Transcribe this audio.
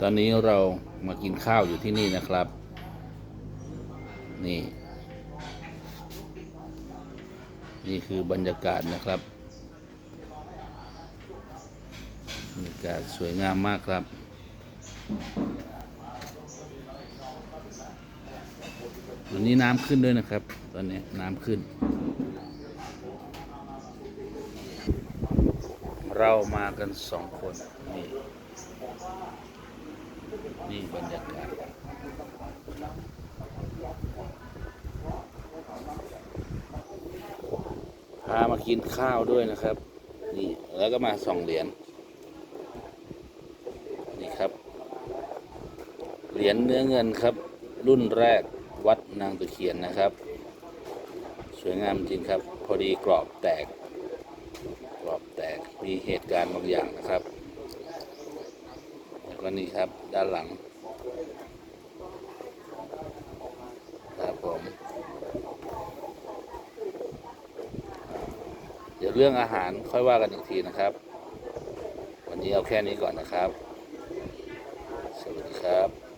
ตอนนี้เรามากินข้าวอยู่ที่นี่นะครับ นี่ นี่คือบรรยากาศนะครับบรรยากาศสวยงามมากครับ วันนี้น้ำขึ้นด้วยนะครับ ตอนนี้น้ำขึ้น เรามากันสองคน นี่บรรยากาศพามากินข้าวด้วยนะครับ นี่แล้วก็มาส่องเหรียญนี่ครับ เหรียญเนื้อเงินครับ รุ่นแรกวัดนางตะเคียนนะครับ สวยงามจริงครับ พอดีกรอบแตก กรอบแตกมีเหตุการณ์บางอย่างนะครับ ก็นี่ครับด้านหลัง ครับผม เดี๋ยวเรื่องอาหารค่อยว่ากันอีกทีนะครับ วันนี้เอาแค่นี้ก่อนนะครับ สวัสดีครับ